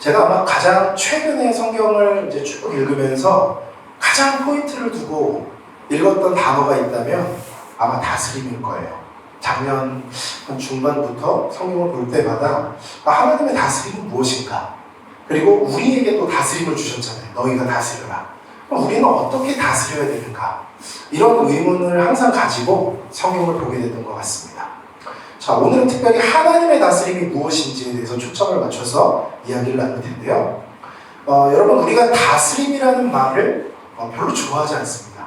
제가 아마 가장 최근에 성경을 이제 쭉 읽으면서 가장 포인트를 두고 읽었던 단어가 있다면 아마 다스림일 거예요. 작년 한 중반부터 성경을 볼 때마다 아, 하나님의 다스림은 무엇인가? 그리고 우리에게 또 다스림을 주셨잖아요. 너희가 다스려라. 그럼 우리는 어떻게 다스려야 되는가? 이런 의문을 항상 가지고 성경을 보게 됐던 것 같습니다. 자, 오늘은 특별히 하나님의 다스림이 무엇인지에 대해서 초점을 맞춰서 이야기를 나눌 텐데요. 어, 여러분, 우리가 다스림이라는 말을 어, 별로 좋아하지 않습니다.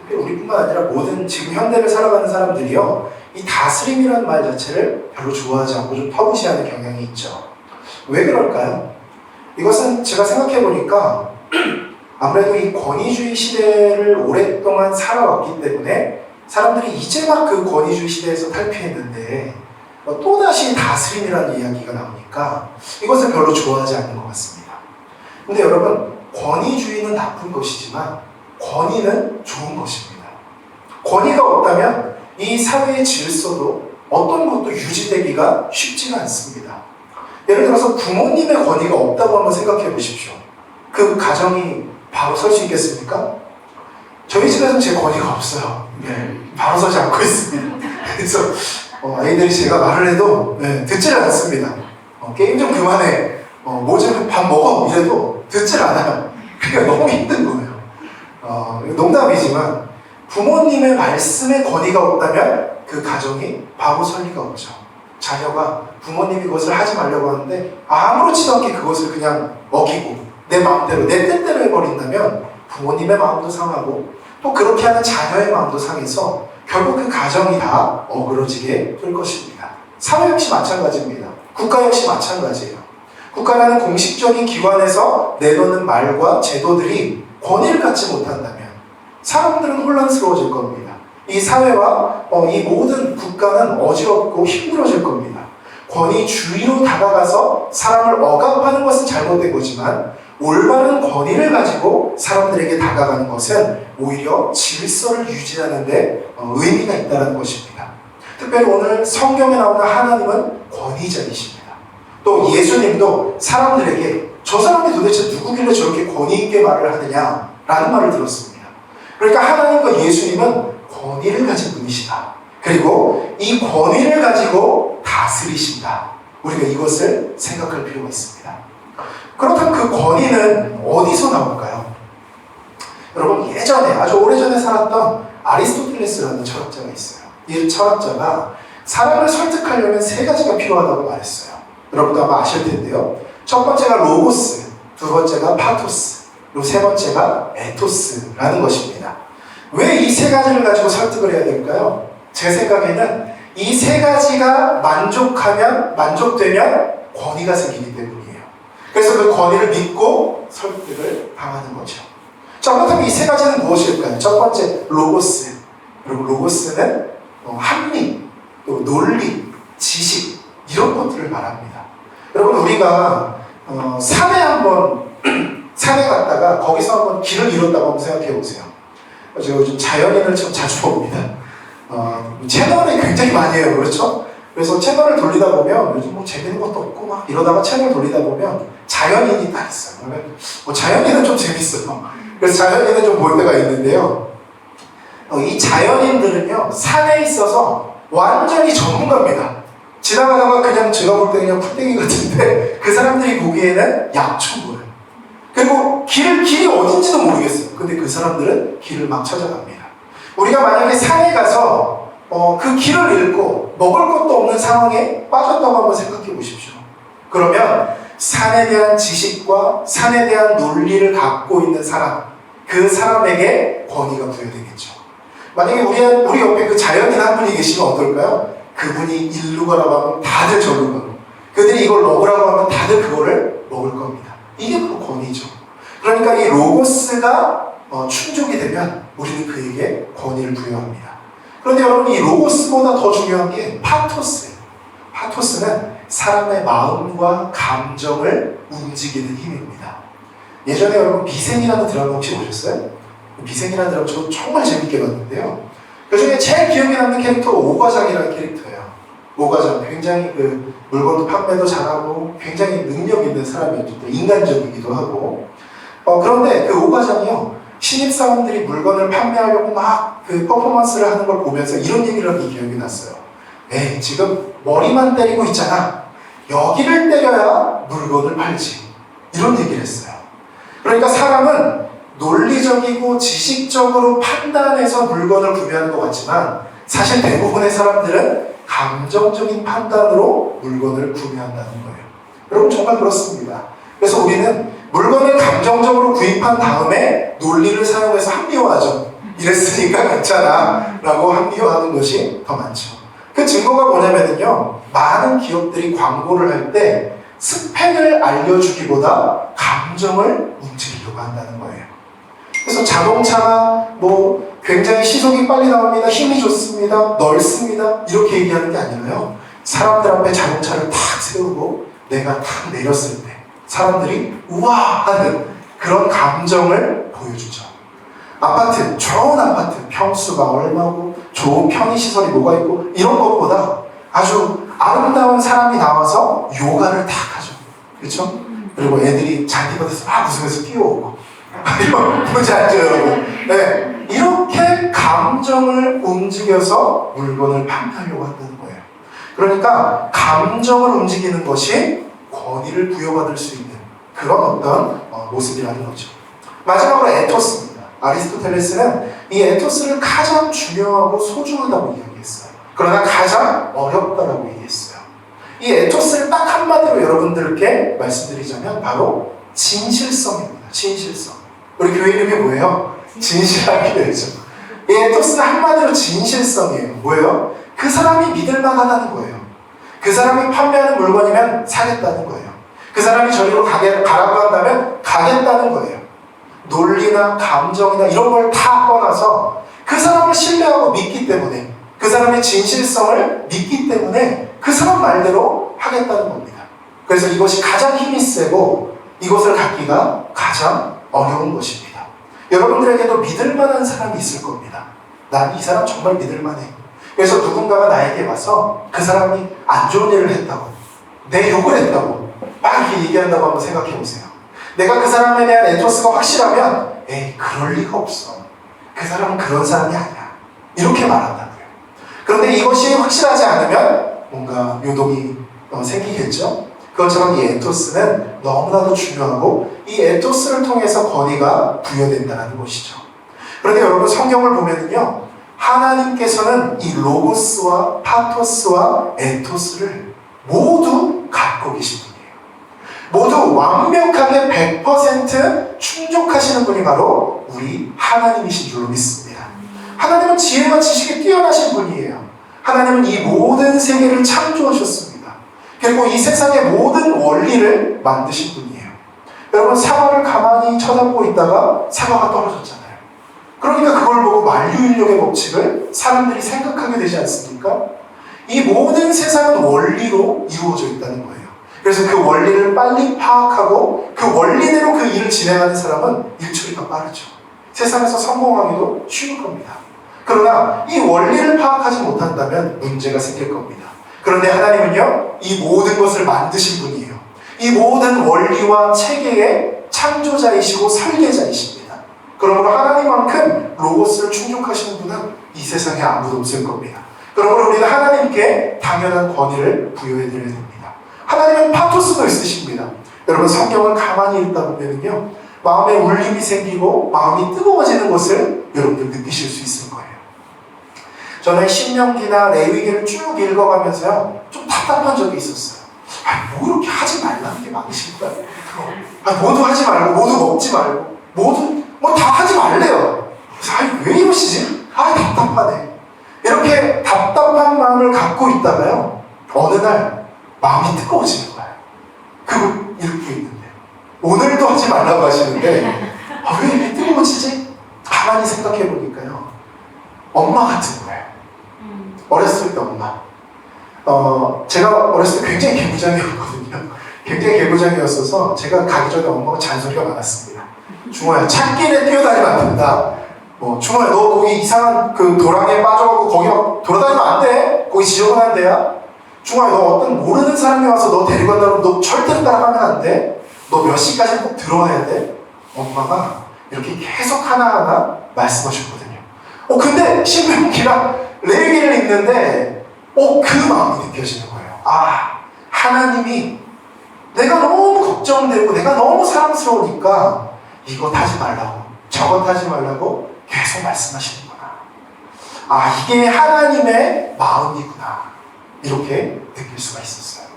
특히 우리뿐만 아니라 모든 지금 현대를 살아가는 사람들이요, 이 다스림이라는 말 자체를 별로 좋아하지 않고 좀 터무시하는 경향이 있죠. 왜 그럴까요? 이것은 제가 생각해 보니까 아무래도 이 권위주의 시대를 오랫동안 살아왔기 때문에 사람들이 이제 막 그 권위주의 시대에서 탈피했는데 어, 또다시 다스림이라는 이야기가 나오니까 이것을 별로 좋아하지 않는 것 같습니다. 근데 여러분, 권위주의는 나쁜 것이지만 권위는 좋은 것입니다. 권위가 없다면 이 사회의 질서도 어떤 것도 유지되기가 쉽지가 않습니다. 예를 들어서 부모님의 권위가 없다고 한번 생각해 보십시오. 그 가정이 바로 설 수 있겠습니까? 저희 집에서는 제 권위가 없어요. 네, 바로 서지 않고 있습니다. 그래서 어, 아이들이 제가 말을 해도 네, 듣질 않습니다. 어, 게임 좀 그만해. 어, 뭐좀밥 먹어. 이래도 듣질 않아요. 그러니까 너무 힘든 거예요. 어, 농담이지만 부모님의 말씀에 권위가 없다면 그 가정이 바로 설 리가 없죠. 자녀가 부모님이 그것을 하지 말려고 하는데 아무렇지도 않게 그것을 그냥 어기고 내 마음대로 내 뜻대로 해버린다면 부모님의 마음도 상하고 또 그렇게 하는 자녀의 마음도 상해서 결국 그 가정이 다 어그러지게 될 것입니다. 사회 역시 마찬가지입니다. 국가 역시 마찬가지예요. 국가라는 공식적인 기관에서 내놓는 말과 제도들이 권위를 갖지 못한다면 사람들은 혼란스러워질 겁니다. 이 사회와 어, 이 모든 국가는 어지럽고 힘들어질 겁니다. 권위주의로 다가가서 사람을 억압하는 것은 잘못된 거지만 올바른 권위를 가지고 사람들에게 다가가는 것은 오히려 질서를 유지하는데 어, 의미가 있다는 것입니다. 특별히 오늘 성경에 나오는 하나님은 권위자이십니다. 또 예수님도 사람들에게 저 사람이 도대체 누구길래 저렇게 권위 있게 말을 하느냐라는 말을 들었습니다. 그러니까 하나님과 예수님은 권위를 가진 분이시다. 그리고 이 권위를 가지고 다스리신다. 우리가 이것을 생각할 필요가 있습니다. 그렇다면 그 권위는 어디서 나올까요? 여러분 예전에 아주 오래전에 살았던 아리스토텔레스라는 철학자가 있어요. 이 철학자가 사람을 설득하려면 세 가지가 필요하다고 말했어요. 여러분도 아마 아실 텐데요. 첫 번째가 로고스, 두 번째가 파토스, 그리고 세 번째가 에토스라는 것입니다. 왜 이 세 가지를 가지고 설득을 해야 될까요? 제 생각에는 이 세 가지가 만족하면, 만족되면 권위가 생기기 때문이에요. 그래서 그 권위를 믿고 설득을 당하는 거죠. 자, 그렇다면 이 세 가지는 무엇일까요? 첫 번째, 로고스. 그리고 로고스는 어, 합리, 또 논리, 지식, 이런 것들을 말합니다. 여러분, 우리가 어, 산에 한번, 산에 갔다가 거기서 한번 길을 잃었다고 한번 생각해 보세요. 제가 요즘 자연인을 참 자주 봅니다. 어, 채널을 굉장히 많이 해요. 그렇죠? 그래서 채널을 돌리다 보면 요즘 뭐 재밌는 것도 없고 막 이러다가 채널 돌리다 보면 자연인이 딱 있어요. 그러면 뭐 자연인은 좀 재밌어요. 그래서 자연인은 좀 볼 때가 있는데요. 어, 이 자연인들은요, 산에 있어서 완전히 전문가입니다. 지나가다가 그냥 제가 볼 때 그냥 풀떼기 같은데 그 사람들이 보기에는 약초고요. 그리고 길, 길이 어딘지도 모르겠어요. 근데 그 사람들은 길을 막 찾아갑니다. 우리가 만약에 산에 가서 어, 그 길을 잃고 먹을 것도 없는 상황에 빠졌다고 한번 생각해 보십시오. 그러면 산에 대한 지식과 산에 대한 논리를 갖고 있는 사람, 그 사람에게 권위가 부여되겠죠. 만약에 우리, 우리 옆에 그 자연인 한 분이 계시면 어떨까요? 그분이 일로 가라고 하면 다들 절로 가고, 그들이 이걸 먹으라고 하면 다들 그거를 먹을 겁니다. 이게 바로 권위죠. 그러니까 이 로고스가 어, 충족이 되면 우리는 그에게 권위를 부여합니다. 그런데 여러분 이 로고스보다 더 중요한 게 파토스예요. 파토스는 사람의 마음과 감정을 움직이는 힘입니다. 예전에 여러분 비생이라는 드라마 혹시 보셨어요? 비생이라는 드라마 저 정말 재밌게 봤는데요. 그 중에 제일 기억에 남는 캐릭터가 오과장이라는 캐릭터예요. 오과장 굉장히 그 물건도 판매도 잘하고 굉장히 능력 있는 사람이었죠. 또 인간적이기도 하고. 어, 그런데 그 오과장이요. 신입사원들이 물건을 판매하려고 막 그 퍼포먼스를 하는 걸 보면서 이런 얘기를 한게 기억이 났어요. 에이, 지금 머리만 때리고 있잖아. 여기를 때려야 물건을 팔지. 이런 얘기를 했어요. 그러니까 사람은 논리적이고 지식적으로 판단해서 물건을 구매하는 것 같지만 사실 대부분의 사람들은 감정적인 판단으로 물건을 구매한다는 거예요. 여러분 정말 그렇습니다. 그래서 우리는 물건을 감정적으로 구입한 다음에 논리를 사용해서 합리화하죠. 이랬으니까 괜찮아 라고 합리화하는 것이 더 많죠. 그 증거가 뭐냐면요. 많은 기업들이 광고를 할 때 스펙을 알려주기보다 감정을 움직이려고 한다는 거예요. 그래서 자동차가 뭐 굉장히 시속이 빨리 나옵니다. 힘이 좋습니다. 넓습니다. 이렇게 얘기하는 게 아니라요. 사람들 앞에 자동차를 탁 세우고 내가 탁 내렸을 때 사람들이 우와 하는 그런 감정을 보여주죠. 아파트, 좋은 아파트, 평수가 얼마고 좋은 편의시설이 뭐가 있고 이런 것보다 아주 아름다운 사람이 나와서 요가를 탁 하죠. 그렇죠? 그리고 애들이 잔디밭에서 막 웃으면서 뛰어오고 이런 보지 않죠? 네. 이렇게 감정을 움직여서 물건을 판매하려고 한다는 거예요. 그러니까 감정을 움직이는 것이 권위를 부여받을 수 있는 그런 어떤 어, 모습이라는 거죠. 마지막으로 에토스입니다. 아리스토텔레스는 이 에토스를 가장 중요하고 소중하다고 이야기했어요. 그러나 가장 어렵다라고 얘기했어요. 이 에토스를 딱 한마디로 여러분들께 말씀드리자면 바로 진실성입니다. 진실성. 우리 교회 이름이 뭐예요? 진실하게 되죠. 이 에토스는 한마디로 진실성이에요. 뭐예요? 그 사람이 믿을 만하다는 거예요. 그 사람이 판매하는 물건이면 사겠다는 거예요. 그 사람이 저리로 가게, 가라고 한다면 가겠다는 거예요. 논리나 감정이나 이런 걸 다 떠나서 그 사람을 신뢰하고 믿기 때문에 그 사람의 진실성을 믿기 때문에 그 사람 말대로 하겠다는 겁니다. 그래서 이것이 가장 힘이 세고 이것을 갖기가 가장 어려운 것입니다. 여러분들에게도 믿을 만한 사람이 있을 겁니다. 난 이 사람 정말 믿을 만해. 그래서 누군가가 나에게 와서 그 사람이 안 좋은 일을 했다고, 내 욕을 했다고, 막 이렇게 얘기한다고 한번 생각해 보세요. 내가 그 사람에 대한 에토스가 확실하면, 에이, 그럴 리가 없어. 그 사람은 그런 사람이 아니야. 이렇게 말한다고요. 그런데 이것이 확실하지 않으면 뭔가 요동이 어, 생기겠죠? 그것처럼 이 에토스는 너무나도 중요하고 이 에토스를 통해서 권위가 부여된다는 것이죠. 그런데 여러분 성경을 보면은요, 하나님께서는 이 로고스와 파토스와 에토스를 모두 갖고 계신 분이에요. 모두 완벽하게 100% 충족하시는 분이 바로 우리 하나님이신 줄로 믿습니다. 하나님은 지혜와 지식에 뛰어나신 분이에요. 하나님은 이 모든 세계를 창조하셨습니다. 그리고 이 세상의 모든 원리를 만드신 분이에요. 여러분 사과를 가만히 쳐다보고 있다가 사과가 떨어졌잖아요. 그러니까 그걸 보고 만류인력의 법칙을 사람들이 생각하게 되지 않습니까? 이 모든 세상은 원리로 이루어져 있다는 거예요. 그래서 그 원리를 빨리 파악하고 그 원리대로 그 일을 진행하는 사람은 일처리가 빠르죠. 세상에서 성공하기도 쉬울 겁니다. 그러나 이 원리를 파악하지 못한다면 문제가 생길 겁니다. 그런데 하나님은요, 이 모든 것을 만드신 분이에요. 이 모든 원리와 체계의 창조자이시고 설계자이십니다. 그러므로 하나님만큼 로고스를 충족하시는 분은 이 세상에 아무도 없을 겁니다. 그러므로 우리는 하나님께 당연한 권위를 부여해드려야 됩니다. 하나님은 파토스도 있으십니다. 여러분 성경을 가만히 읽다 보면요 마음에 울림이 생기고 마음이 뜨거워지는 것을 여러분들 느끼실 수 있을 거예요. 저는 신명기나 레위기를 쭉 읽어가면서요 좀 답답한 적이 있었어요. 아, 뭐 이렇게 하지 말라는 게 많으신 거야. 아, 모두 하지 말고 모두 먹지 말고 모두 뭐 다 하지 말래요. 그래서 아니 왜 이러시지? 아 답답하네. 이렇게 답답한 마음을 갖고 있다가요 어느 날 마음이 뜨거워지는 거예요. 그거 이렇게 있는데 오늘도 하지 말라고 하시는데 아, 왜 이렇게 뜨거워지지? 가만히 생각해 보니까요 엄마 같은 거예요. 어렸을 때 엄마. 어 제가 어렸을 때 굉장히 개구장이었거든요. 굉장히 개구장이었어서 제가 가기 전에 엄마가 잔소리가 많았습니다. 중호야 찾길에 뛰어다니면 안 된다. 뭐 중호야 너 거기 이상한 그 도랑에 빠져갖고 거기 막 돌아다니면 안 돼. 거기 지저분한 데야. 중아야 너 어떤 모르는 사람이 와서 너 데리고 간다면 너 절대로 따라가면 안 돼. 너 몇 시까지 꼭 들어와야 돼. 엄마가 이렇게 계속 하나하나 말씀하셨거든요. 어 근데 신명기랑 레위기를 읽는데 어그 마음이 느껴지는 거예요. 아 하나님이 내가 너무 걱정되고 내가 너무 사랑스러우니까 이거 타지 말라고 저거 타지 말라고 계속 말씀하시는구나. 아 이게 하나님의 마음이구나 이렇게 느낄 수가 있었어요.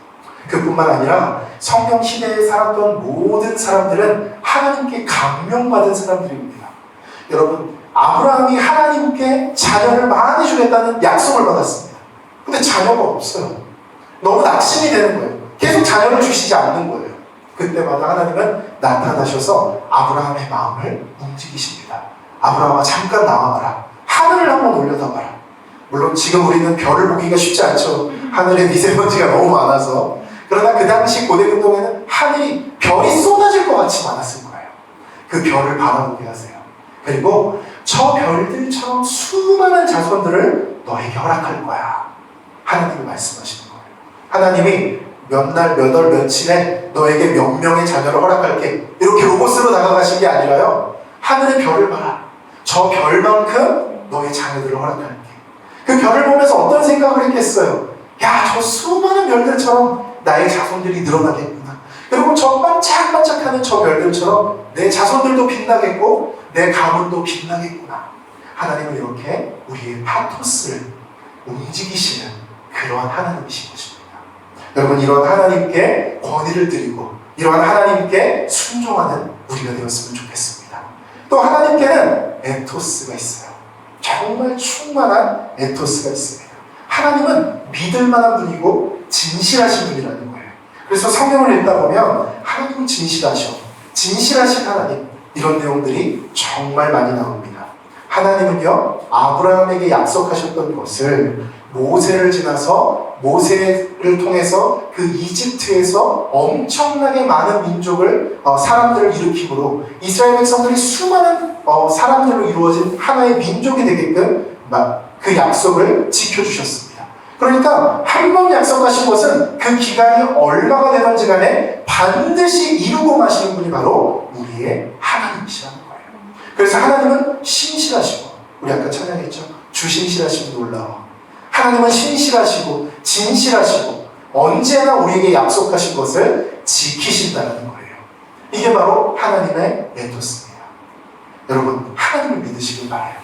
그뿐만 아니라 성경 시대에 살았던 모든 사람들은 하나님께 감명받은 사람들입니다. 여러분 아브라함이 하나님께 자녀를 많이 주겠다는 약속을 받았습니다. 근데 자녀가 없어요. 너무 낙심이 되는 거예요. 계속 자녀를 주시지 않는 거예요. 그때마다 하나님은 나타나셔서 아브라함의 마음을 움직이십니다. 아브라함아 잠깐 나와봐라. 하늘을 한번 올려다봐라. 물론 지금 우리는 별을 보기가 쉽지 않죠. 하늘에 미세먼지가 너무 많아서. 그러나 그 당시 고대 근동에는 하늘이 별이 쏟아질 것 같이 많았을 거예요. 그 별을 바라보게 하세요. 그리고 저 별들처럼 수많은 자손들을 너에게 허락할 거야. 하나님이 말씀하시는 거예요. 하나님이 몇 날, 몇 월, 며칠에 너에게 몇 명의 자녀를 허락할게. 이렇게 로봇으로 다가가신 게 아니라요. 하늘의 별을 봐라. 저 별만큼 너의 자녀들을 허락할게. 그 별을 보면서 어떤 생각을 했겠어요? 야, 저 수많은 별들처럼 나의 자손들이 늘어나겠구나. 그리고 저 반짝반짝하는 저 별들처럼 내 자손들도 빛나겠고 내 가문도 빛나겠구나. 하나님은 이렇게 우리의 파토스를 움직이시는 그러한 하나님이신 것입니다. 여러분 이런 하나님께 권위를 드리고 이러한 하나님께 순종하는 우리가 되었으면 좋겠습니다. 또 하나님께는 에토스가 있어요. 정말 충만한 에토스가 있습니다. 하나님은 믿을 만한 분이고 진실하신 분이라는 거예요. 그래서 성경을 읽다 보면 하나님은 진실하셔. 진실하신 하나님. 이런 내용들이 정말 많이 나옵니다. 하나님은요, 아브라함에게 약속하셨던 것을 모세를 지나서 모세를 통해서 그 이집트에서 엄청나게 많은 민족을 어, 사람들을 일으킴으로 이스라엘 백성들이 수많은 어, 사람들로 이루어진 하나의 민족이 되게끔 막그 약속을 지켜주셨습니다. 그러니까 한 번 약속하신 것은 그 기간이 얼마가 되든지 간에 반드시 이루고 마시는 분이 바로 우리의 하나님이시라는 거예요. 그래서 하나님은 신실하시고 우리 아까 찬양했죠. 주신실하신 분 놀라워. 하나님은 신실하시고 진실하시고 언제나 우리에게 약속하신 것을 지키신다는 거예요. 이게 바로 하나님의 에토스입니다. 여러분 하나님을 믿으시길 바래요.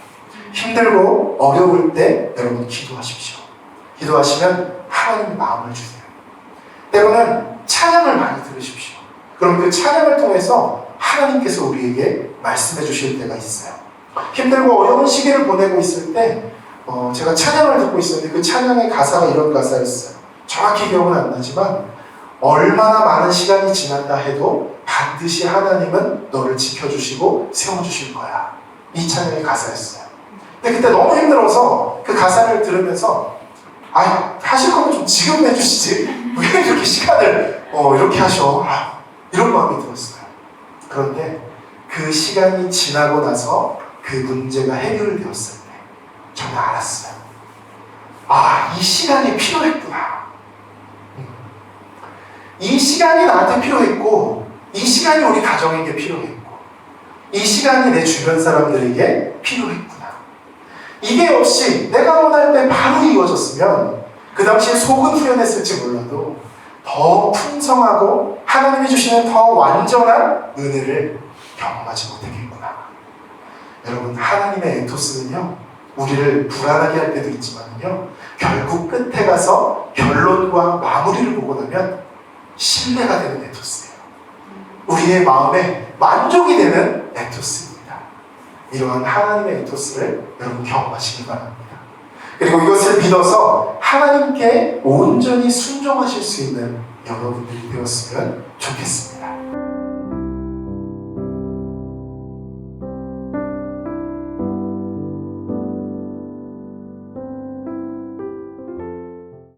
힘들고 어려울 때 여러분 기도하십시오. 기도하시면 하나님 마음을 주세요. 때로는 찬양을 많이 들으십시오. 그럼 그 찬양을 통해서 하나님께서 우리에게 말씀해 주실 때가 있어요. 힘들고 어려운 시기를 보내고 있을 때 어, 제가 찬양을 듣고 있었는데 그 찬양의 가사가 이런 가사였어요. 정확히 기억은 안 나지만 얼마나 많은 시간이 지난다 해도 반드시 하나님은 너를 지켜주시고 세워주실 거야. 이 찬양의 가사였어요. 근데 그때 너무 힘들어서 그 가사를 들으면서 아 하실 거면 좀 지금 해주시지 왜 이렇게 시간을 어, 이렇게 하셔 아, 이런 마음이 들었어요. 그런데 그 시간이 지나고 나서 그 문제가 해결되었을 때 저는 알았어요. 아, 이 시간이 필요했구나. 음. 이 시간이 나한테 필요했고, 이 시간이 우리 가정에게 필요했고, 이 시간이 내 주변 사람들에게 필요했구나. 이게 없이 내가 원할 때 바로 이루어졌으면 그 당시에 속은 후련했을지 몰라도 더 풍성하고 하나님이 주시는 더 완전한 은혜를 경험하지 못했겠구나. 여러분, 하나님의 에토스는요, 우리를 불안하게 할 때도 있지만요, 결국 끝에 가서 결론과 마무리를 보고 나면 신뢰가 되는 에토스예요. 우리의 마음에 만족이 되는 에토스입니다. 이러한 하나님의 에토스를 여러분 경험하시기 바랍니다. 그리고 이것을 믿어서 하나님께 온전히 순종하실 수 있는 여러분들이 되었으면 좋겠습니다.